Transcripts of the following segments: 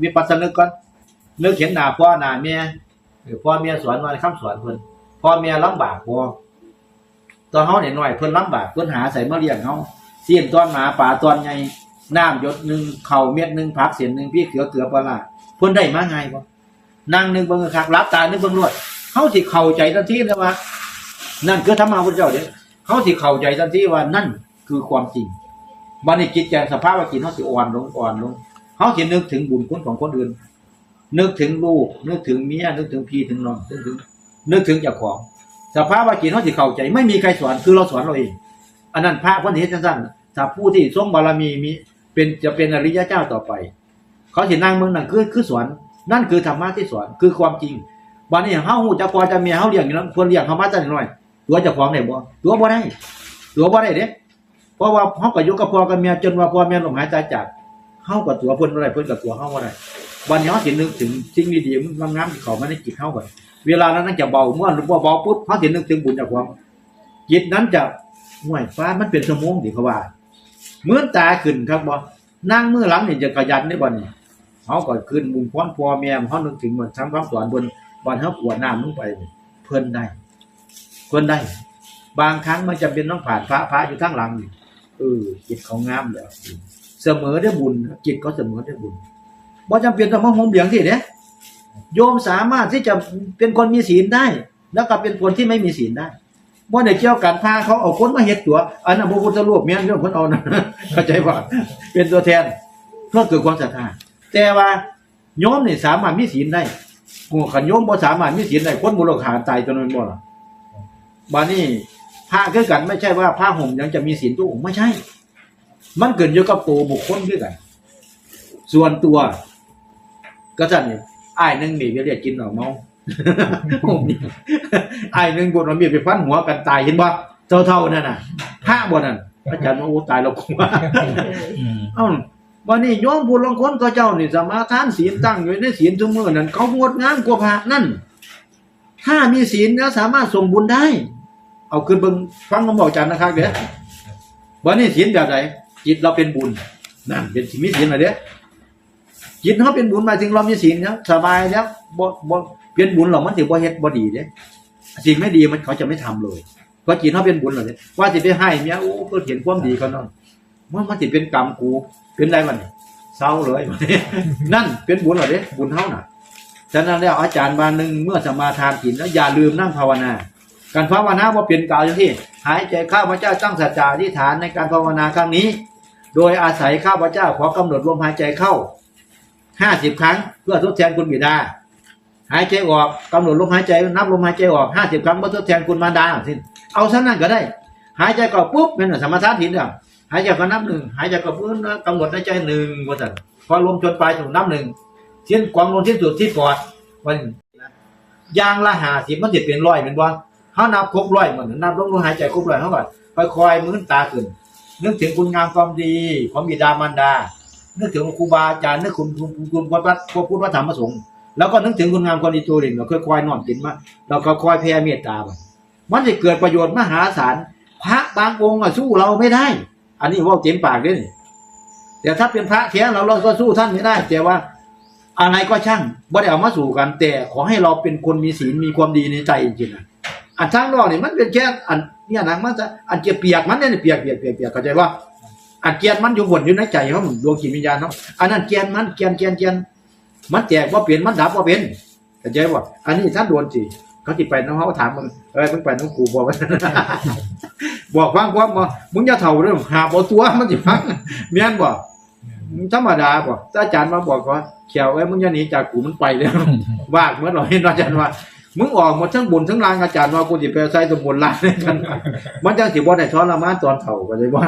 มีปัสสนึกก่อนนึกเห็นหน้าพ่อหน้าแม่หรือพ่อแม่สอนมาคำสอนเพิ่นพ่อแม่ลำบากบ่ตอนเฮาเน้อยเพิ่นลำบากเพิ่นหาใส่มาเลี้ยงเฮาเสียนตอนหมาป่าตอนใหญ่น้ำหยดหนึ่งเข้าเม็ดหนึ่งผักเสียนหนึ่งพี่เขือเกลือปลาเพิ่นได้มาไงายบ่นั่งนึกเบิ่งคักรับตานึกเบิ่งรวดเฮาสิเข้าใจทันทีเลยว่านั่นคือธรรมะพุทธเจ้าเด้เขาสิเข้าใจทันทีว่านั่นคือความจริงบัดนี้จิตใจสภาพว่าจิตเฮาสิอ่อนลงอ่อนลง เขาจะนึกถึงบุญคุณของคนอื่น นึกถึงลูก นึกถึงเมียนึกถึงพี่ถึงน้องนึกถึงนึกถึงเจ้าของ สภาพว่าจิตเขาสิเข้าใจ ไม่มีใครสอนคือเราสอนเราเอง อันนั้นพระคนเฮ็ดสั้นๆถ้าผู้ที่ทรงบารมีมีเป็นจะเป็นอริยะเจ้าต่อไป เขาสินั่งเมืองนั่นคือคือสอนนั่นคือธรรมะที่สอนคือความจริงบัดนี้เฮาฮู้จักพอจะเมียเฮาเลี้ยงอยู่นั้นควรเลี้ยงเขามาจังหน่อย ตัวเจ้าของได้บ่ตัวบ่ได้ตัวบ่ได้เด้เพราะว่าเฮาก็ยู่กับพ่อกับเมียจนว่าพ่อแม่ลมหายใจจาก เฮากับตัวเพิ่นบ่ได้เพิ่นกับตัวเฮาบ่ได้วันนี้เฮาสินึกถึงสิ่งดีๆมันงามๆที่เข้ามาในจิตเฮาก่อนเวลานั้นจะเบาเมื่อบ่เบาปุ๊บเฮาสินึกถึงบุญจากความจิตนั้นจะห่วยฟ้ามันเป็นชั่วงที่เขาว่าเหมือนตาขึ้นครับบ่นั่งเมื่อหลังเนี่ยจะขยันได้บ่นี่เฮาก็ขึ้นบุญพรพ่อแม่เฮานึกถึงเหมือนทำความสอนบนบ่เฮากวดน้ำลงไป เพิ่นได้ เพิ่นได้ บางครั้งมันจะเป็นต้องผ่านพระพระอยู่ข้างหลังเออจิตเขางามแล้ว เสมอด้วยบุญจิตก็เสมอด้วยบุญบ่จำเป็นต้องมาห่มเหลียงสิเด้โยมสามารถที่จะเป็นคนมีศีลได้ แล้วก็เป็นคนที่ไม่มีศีลได้บ่ได้เกี่ยวกันพาเขาเอาคนมาเฮ็ดตัว อันนั้นพระพุทธรูปแม่นเรื่องคนเอานะเข้าใจว่าเป็นตัวแทนเพื่อเกิดความศรัทธาแต่ว่าโยมนี่สามารถมีศีลได้โอ้ขันโยมบ่สามารถมีศีลได้คนบุรุษขาตายจนนั้นบ่ล่ะบานี้พระคือกันไม่ใช่ว่าพระห่มยังจะมีศีลทุกองค์ไม่ใช่ มันเกิดอยู่กับตัวบุคคลด้วยกัน ส่วนตัว ก็จะนี่อ้ายหนึงนี่เรียกกินเหล้าเมาผมนี่อ้ายหนึงบนมันมีไปฟันหัวกันตายเห็นบ่เท่าๆนั่นน่ะพระบ่นั่นอาจารย์ว่าโอ้ตายแล้วกูว่า อืม เอ้าวันนี้โยมผู้ลางคนก็เจ้านี่สมาทานศีลตั้งอยู่ในศีลทุกมื้อนั่นเขางดงามกว่าพระนั่น ถ้ามีศีลแล้วสามารถส่งบุญได้ เอาขึ้นเบิ่งฟังคำบอกอาจารย์นะครับเด้อวันนี้ศีลแบบไหน จิตเราเป็นบุญนั่นเป็นสิมีศีลอะไรเด้อจิตเขาเป็นบุญหมายถึงเรามีศีลแล้วสบายแล้วบ่บ่เป็นบุญหรอกมันสิบ่เฮ็ดบ่ดีเด้สิ่งไม่ดีมันเขาจะไม่ทำเลยเพราะจิตเขาเป็นบุญเหรอเนี่ยว่าสิไปให้เมียโอ้เพิ่นเห็นความดีเขาเนาะมันมันสิเป็นกรรมกูเป็นไรมันเศร้าเลยนั่นเป็นบุญเหรอเด้บุญเท่าน่ะฉะนั้นแล้วอาจารย์บานหนึ่งเมื่อสมาทานกินแล้วอย่าลืมนั่งภาวนา การภาวนาว่าเป็นกล่าวอย่างที่ หายใจข้าพเจ้าตั้งสัจจะอธิษฐานในการภาวนาครั้งนี้ โดยอาศัยข้าพเจ้าขอกำหนดลมหายใจเข้าห้าสิบครั้ง เพื่อทดแทนคุณบิดา หายใจออกกำหนดลมหายใจนับลมหายใจออกห้าสิบครั้งเพื่อทดแทนคุณมารดาสิเอาซะนั่นก็ได้ หายใจก็ปุ๊บเป็นสมถะถินเดียวหายใจก็นับหนึ่งหายใจก็พื้นกำหนดในใจหนึ่งว่าสั่นพอลมจนปลายถึงนับหนึ่งเส้นความลมที่สุดที่ปอดวันยางละหาสิบมันจะเป็นร้อยเป็นบ่เขานับครบร้อยเหมือนนับลมลมหายใจครบร้อยเขาก่อนคอยๆมือตาขึ้น นึกถึงคุณงามความดีของบิดามารดา นึกถึงครูบาอาจารย์นึกคุณคุณคุณพระพระพุทธระธรรมพระสงฆ์แล้วก็นึกถึงคุณงามความดีตัวเด่นเราค่อยๆนอมจิตมาเราก็คอยแผ่เมตตาไปมันจะเกิดประโยชน์มหาศาลพระบางองค์อะสู้เราไม่ได้ อันนี้ว่าเต็มปากด้วยแต่ถ้าเป็นพระแท้เราเราก็สู้ท่านไม่ได้ แต่ว่าอะไรก็ช่างบ่ได้เอามาสู่กันแต่ขอให้เราเป็นคนมีศีลมีความดีในใจจริงๆนะอันทางนอกนี่มันเป็นแค่อัน เนี่ยนะมันจะอันเกียเปียกมันเนี่ยเปียกเปียกเปียกเปียกเข้าใจว่าอันเกียนมันอยู่บนอยู่ในใจเขาดวงจิตวิญญาณเขาอันนั้นเกียนมันเกียนเกียนเกียนมันแตกว่าเปลี่ยนมันดับว่าเป็นเข้าใจว่าอันนี้ท่านโดนสิเขาติไปน้องเขาถามมึงเอ้ยมึงไปน้องครูบอกว่าบอกฟังความบ่มึงอย่าเท่าเรื่องหาบ่ตัวมันสิฟังแม่นบ่มึงธรรมดาบ่ถ้าอาจารย์มาบอกว่าเขียวไว้มึงอย่าหนีจากกูมันไปแล้วว่าเมื่อนเราเห็นอาจารย์ว่า มึงออกหมดทั้งบุญทั้งลางอาจารย์ว่ากูสิไปใส่สมบูรณ์ลางให้กันมันจังสิบ่ได้ทรมานตอนเฒ่าก็เลยว่า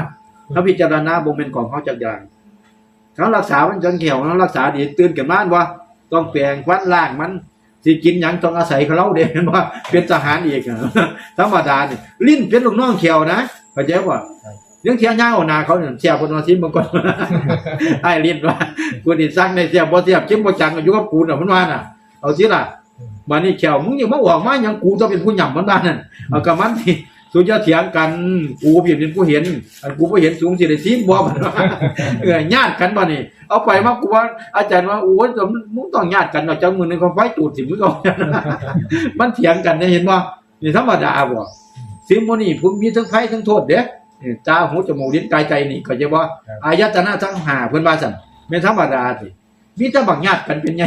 ถ้าพิจารณาบ่เป็นของเขาจักอย่างเขารักษามันจังเขียวเขารักษาดีตื่นขึ้นมาบ่ต้องแปลงควันล้างมันสิกินหยังต้องอาศัยเขาเราเด้ว่าเป็นทหารอีกอะธรรมดานี่ลิ้นเป็นลูกน้องเขียวนะเข้าใจป่ะยังเทียย่างเอาหนาเขาเนี่ยเสียบคนมาซิมบางคนไอ้ลิ้นว่ากูนี่สร้างในเสียบบ่เสียบจิ้มบ่จังอยู่กับกูน่ะมันว่าน่ะเอาสิล่ะ มานี่เขียวมึงยังมาออกมายังกูจะเป็นผู้หย่ำมันบ้านนั่นเอากับมันที่สูจะเถียงกันกูเห็นเป็นกูเห็นอันกูบ่เห็นสูงสิได้ซีบ่บัดว่าเออญาติกันบ่นี่เอาไปมากูว่าอาจารย์ว่าโอ้ยมึงต้องญาติกันเนาะจังมื้อนึงก็ไฟตูดสิมึงก็มันเถียงกันได้เห็นบ่นี่ธรรมดาบ่สิ่งพวกนี้ผมมีทั้งไฟทั้งโทษเด้เออตาหูจมูกลิ้นกายใจนี่ก็จะว่าอายตนะทั้งห้าเพิ่นว่าซั่นแม่นธรรมดาสิมีแต่บักญาติกันเป็นไง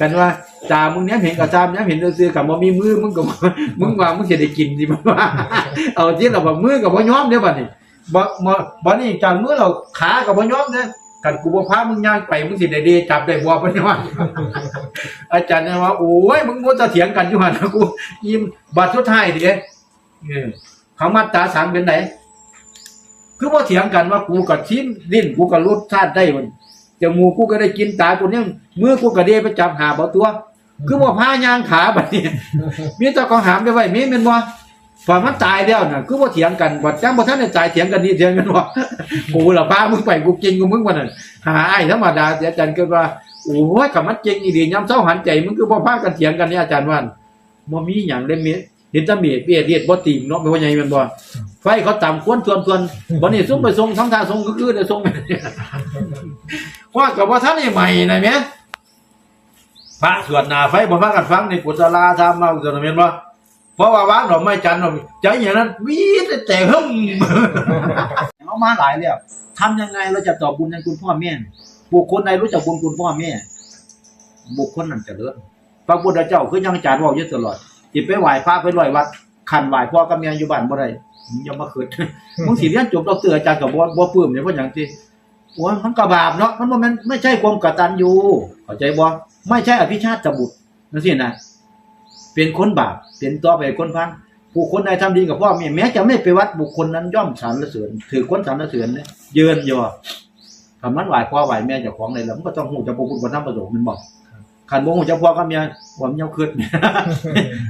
กันว่า ตามึงเนี้ยเห็นกับตามเนี้ยเห็นซื่อกับบ่มีมือมึงก็มึงว่ามึงสิได้กินสิมันว่าเอาที่เราบ่มือกับบ่ย้อมเด้อบัดนี้บ่บ่บัดนี้จากมือเราขากับบ่ย้อมเด้อกันกูบ่พามึงย่างไปมึงสิได้เดจับได้บ่บ่ว่าอาจารย์เนี่ยว่าโอ้ยมึงมัวแต่เถียงกันอยู่หั่นกูยิ้มบัดสุดท้ายดิเด้เออเขามาตาสามเป็นไหนคือบ่าเถียงกันว่ากูก็ชิมลิ้นกูก็รสชาติได้มันจมูกกูก็ได้กินตากูเนี่ยมือกูก็เดไปจับหาบ่ตัว คือบ่พาย่างขาบัดนี้มีแต่ของหามได้ไว้มีแม่นบ่พอมันตายแล้วน่ะคือบ่เถียงกันบ่จังบ่ทันได้ตายเถียงกันนี่เถียงกันว่ากูล่ะพามึงไปกูกินกูมึงว่านั่นหาไอ้ธรรมดาเสียอาจารย์ก็ว่าโอ้ยคำมันเจริงอีดียามเช้าหันใจมึงคือบ่พากันเถียงกันนี่อาจารย์ว่าบ่มีหยังเลยมีเห็นแตะมีเปียเดียดบ่ติงเนาะไม่ว่าใหญ่แม่นบ่ไฟเขาต่ำควรส่วนส่วนบ่นี่ส่งไปส่งทั้งทางส่งก็คือได้ส่งว่ากับว่าท่านนี่ใหม่นะแม่ พระสวดหนาไฟบ่พากันฟังในกุศลาธรรมมากุศลเมนบ่เพราะว่าวางดอกไม้จันทร์ดอกใจอย่างนั้นวีดแต่หึ่มเอามาหลายแล้วทำยังไงเราจะตอบบุญให้คุณพ่อแม่บุคคลใดรู้จักบุญคุณพ่อแม่บุคคลนั้นจะเลิศพระพุทธเจ้าคือยังจารย์บอกอยู่ตลอดจิตไปไหว้พระไปไหววัดขันไหว้พ่อกับแม่อยู่บ้านบ่ได้มึงมาขึ้นมึงสิเรียนจบดอกเตือร์อาจารย์ก็บ่บ่ปื้มเนี่ยเพราะหยังที่โอ้ยมันก็บาปเนาะมันม่นไม่ใช่ความกตัญญูเข้าใจบ่ ไม่ใช่อภิชาติบุตรนั่นสินะเป็นคนบาปเป็นต่อไปคนพังผู้คนใดทำดีกับพ่อแม่แม้จะไม่ไปวัดบุคคลนั้นย่อมสรรเสริญถือคนสรรเสริญเนี่ยเยินยอคำมันไหวพ่อไหวแม่เจ้าของเลยแล้วมันก็ต้องหูจะบุคุณคนทำประโยชน์มันบอกขันบ่หูจะพ่อกับแม่ผมเยังคิด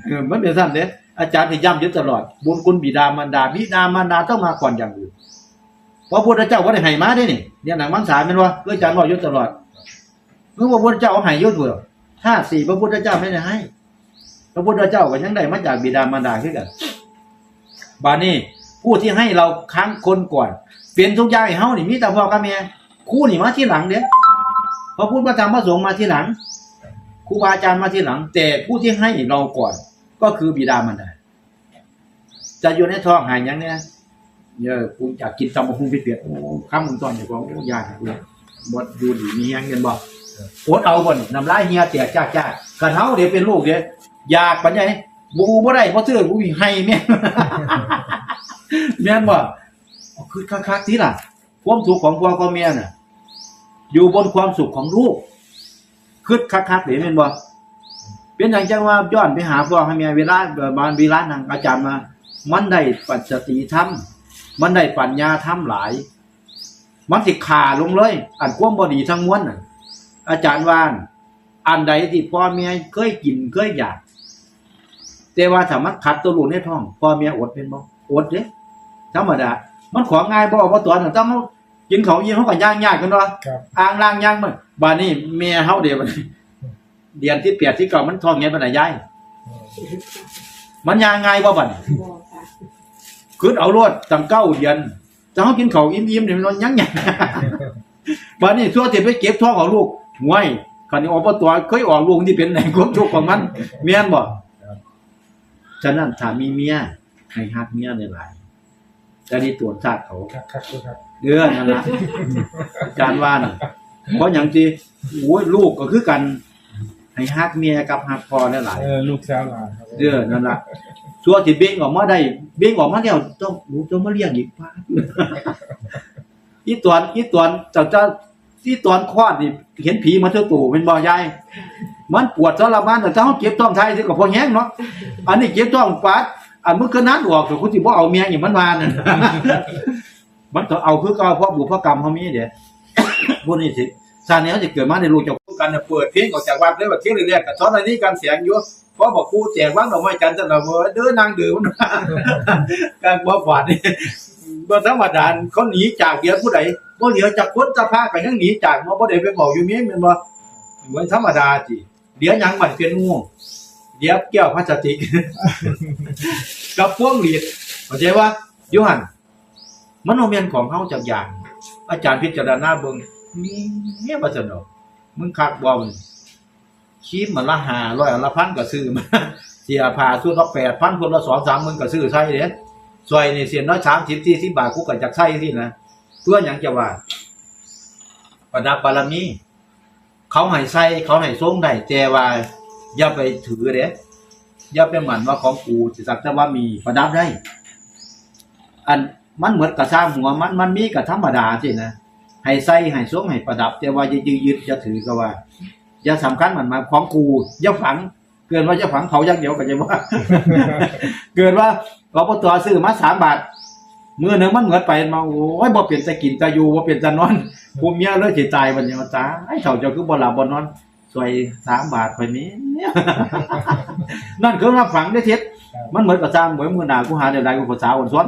เออมันเป็นสั้นเด้อาจารย์ที่ย้ำยู่ตลอด บุญคุณบิดามารดาบิดามารดาต้องมาก่อนอย่างอื่นเพราะพระพุทธเจ้าว่าได้ให้มาได้นี่เนี่ยหนังมังสาเป็นว่าเพื่อจารย์บอกอยุตลอด เมื่อพระพุทธเจ้าเอาให้อยุตัวถ้าสี่พระพุทธเจ้าไม่ได้ให้ พระพุทธเจ้าก็ยังได้มาจากบิดามารดาขึ้นกันบานี้ผู้ที่ให้เราครั้งคนก่อน เปลี่ยนทุกอย่างให้เฮานี่มีแต่พ่อกับแม่คู่นี่มาที่หลังเด้พระพุทธพระธรรมพระสงฆ์มาที่หลังครูบาอาจารย์มาที่หลัง แต่ผู้ที่ให้เราก่อน ก็คือบิดามารดาจะอยู่ในท้องหายยังเนี่ยเนี่ยกูอยากกินตำบักหุ่งเปียกๆข้ามมึงตอนอยู่ก็โอ้ยากเลยบดดูดีมีแฮงเงินบ่โอดเอาบ่นน้ำลายเฮียแตกจากจากกันเฮาเดี๋ยวเป็นลูกเดี๋ยวอยากปานใหญ่บ่บ่ได้บ่ซื้อกูให้แม่แม่นบ่คือคักๆทีล่ะ ความสุขของพ่อกับแม่น่ะ อยู่บนความสุขของลูกคือคักๆเด้แม่นบ่เป็นอย่างจังว่าย้อนไปหาพ่อให้แม่เวลาเบานเวลานั่งอาจารย์มา มันได้ปัจจติธรรมมันได้ปัญญาธรรมหลาย มันสิขาลงเลย อันความบดีทั้งมวลน่ะ อาจารย์ว่านอันใดที่พ่อเมียเคยกินเคยอยาก แต่ว่าถ้ามันขัดตัวลูกในท้องพ่อเมียอดเป็นบ่อดเด้ธรรมดา มันของง่ายบ่บ่ตัวนั้นต้องเอากินของยินเขาก็ย่างยากกันเนาะครับอ่างล่างย่างมันบาดนี้เมียเฮาเดี๋ยวบัดนี้เดือนที่8ที่เก้ามันท้องไงปานใดยายมันย่างง่ายบ่บัดนี้บอกค่ะคือเอารวดตั้งเก้าเดือนจะเขากินเขาวอิ่มๆเนี่ยมันยังไงวันนี้ทั่วที่ไปเก็บท้องของลูก ห่วยคันนี้ออกมาตัวเคยออกลูกที่เป็นไหนความทุกข์ของมันเมียนบ่ฉะนั้นถ้ามีเมียให้ฮักเมียในหลายจะได้ตรวจชาติเขาครับครับครับเดือนนั่นละอาจารย์ว่าน่ะเพราะอย่างที่โอ้ยลูกก็คือกัน ให้ฮักเมียกับฮักพ่อในหลายเออลูกสาวหลานครับเด้อนั่นล่ะชัวที่เบ่งออกมาได้ เบ่งออกมาแล้วต้องรู้ต้องมาเลี้ยงอีกป้าอีตอนอีตอนเจ้าเจ้า ที่ตอนคลอดนี่เห็นผีมาเท่าตู่เป็นบ่อยายมันปวดทรมานแต่ถ้าเฮาเก็บท้องไทยสิก็พอแห้งเนาะอันนี้เก็บท้องปาดอันมันคือนั้นออกก็คุณสิบ่เอาเมียอย่างมันว่านั่นมันต้องเอาคือเก่าเพราะบุพกรรมเฮามีเด้พวกนี้สิชาตินี้เขาจะเกิดมาในลูจะคู่กันเปิดเพลงออกจากวัดเลยว่าเที่ยงเรียกกับช้อนอันนี้การเสียงยู่เพราะบอกครูแจกว่างดอกไม้จันทร์จะเว้ยเด้อนางดื่มมันว่าการบ่หวานนี่ บ่ธรรมดาเขาหนีจากเดียวผู้ใดบ่เหลียจากคนสภาพก็ยังหนีจากมาบ่ได้ไปบอกอยู่เมียม่นบ่เหมือนธรรมดาจิเดี๋ยวยังมันเป็นงูเดี๋ยวแก้วพลาสติกกับพวงหลีดเข้าใจว่าโยหันมันโนเมนของเฮาจากอย่าง อาจารย์พิจารณาเบิ่งมีเมียบ่ซั่นดอกมึงคักบ่มึงคีบมันละ500อันละพันก็ซื้อมาเสียผ้าชุดละ8,000คนละ2 3มึงก็ซื้อใช้เด้ ซอยในเสียนน้อย30 40บสี่สิบาทกูก็จักใช้สินะเพื่อหยังจะว่า ประดับบารมี เขาให้ใส่เขาให้ทรงได้แต่ว่าอย่าไปถือเด้อย่าไปหมั่นว่าของกูสิสักแต่ว่ามีประดับได้ อันมันเหมือนกระซ้าหัวมันมันมีกับธรรมดาสินะให้ใส่ให้ทรงให้ประดับ แต่ว่าอย่ายึดยึดอย่าถือก็ว่า อย่าสำคัญมันมาของกูอย่าฝัง กินว่าจะฝังเขาอย่างเดียวก็จะว่า เกินว่าเราปตัวซื้อมาสามบาทมือหนึ่งมันเหมือนไปมาโอ้ยบ่เปลี่ยนจะกินจะอยู่บ่เปลี่ยนจะนอนภูมิเมียเลยสิตายวันนี้มาตายไอ้เฒ่าเจ้าคือบ่หลับบ่นอนสวยสามบาทไปนี้นั่นคือมาฝังได้เท็จมันเหมือนกับสร้างเหมือนมือหนากูหาได้ไรกูภาษาอ่อนซ้อน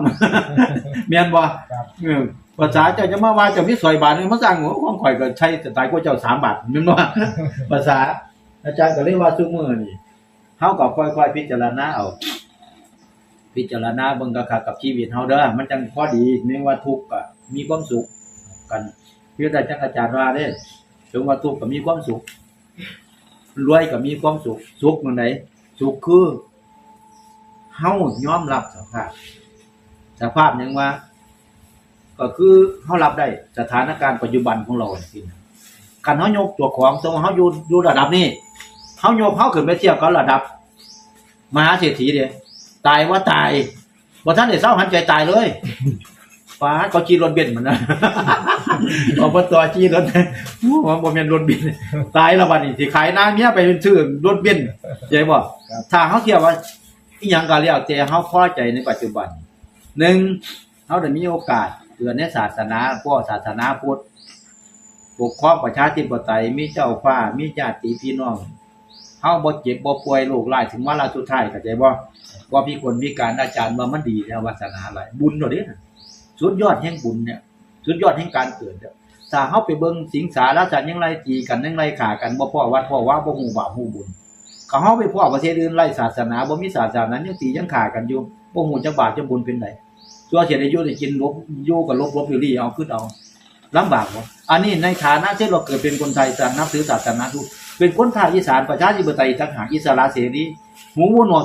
เมียนบ่ครับเออภาษาเจ้าจะมาว่าเจ้ามีสวยบาทหนึงมาสร้างหัวของข่อยก็ใช้จะตายกูเจ้าสามบาทแม่นบ่ภาษาอาจารย์ก็เรียกว่าซุมื้อนี่ เฮาก็ค่อยๆพิจารณาเอา พิจารณาเบิ่งกะคักกับชีวิตเฮาเด้อมันจังพอดีแม้ว่าทุกข์ก็มีความสุขกันเพื่อแต่จังอาจารย์ว่าเด้ถึงว่าทุกข์ก็มีความสุขรวยก็มีความสุขสุขมันไหนสุขคือเฮายอมรับสภาพสภาพหยังว่า ก็คือเฮารับได้สถานการณ์ปัจจุบันของเราจริงๆคันเฮายกตัวของสมมติเฮาอยู่อยู่ระดับนี้ เฮายกเฮาขึ้นไปเทียบกับระดับ มหาเศรษฐีเด้ตายว่าตายบ่ทันได้เศร้าหันใจตายเลยฟ้าเขาขี่รถเบนซ์มันนะอบตขี่รถว่าบ่แม่นรถเบนซ์ตายแล้วบัดนี้สิขายหน้าเมียไปเป็นชื่อรถเบนซ์ใช่บ่ครับถ้าเฮาเทียบว่าอีหยังก็แล้วแต่เฮาพอใจในปัจจุบันหนึ่งเฮาได้มีโอกาสเกิดในศาสนาพวกศาสนาพุทธปกครองประชาธิปไตยมีเจ้าฟ้ามีญาติพี่น้อง เฮาบ่เจ็บบ่ป่วยโรคร้ายถึงวาระสุดท้ายเข้าใจบ่ว่าพี่คนมีการอาจารย์ว่ามันดีแล้ววาสนาหลายบุญเนาะเด้สุดยอดแห่งบุญเนี่ยสุดยอดแห่งการเกิดเนี่ยถ้าเฮาไปเบิ่งสิงสาราสัตว์ยังไรตีกันยังไรฆ่ากันบ่พ้อวัดพ้อว่าบ่ฮู้บาปฮู้บุญเขาเฮาไปพ่อประเทศอื่นไล่ศาสนาบ่มีศาสนายังตียังฆ่ากันอยู่บ่ฮู้จักบาปจักบุญเป็นไดตัวเสียได้อยู่ได้กินลบอยู่ก็ลบลบอยู่ลี่เอาขึ้นเอาลำบากบ่อันนี้ในฐานะที่เราเกิดเป็นคนไทยจะนับถือศาสนาทุก เป็นคนภาคอีสานประชาธิปไตยต่างหากอิสระเสรีหูหนวก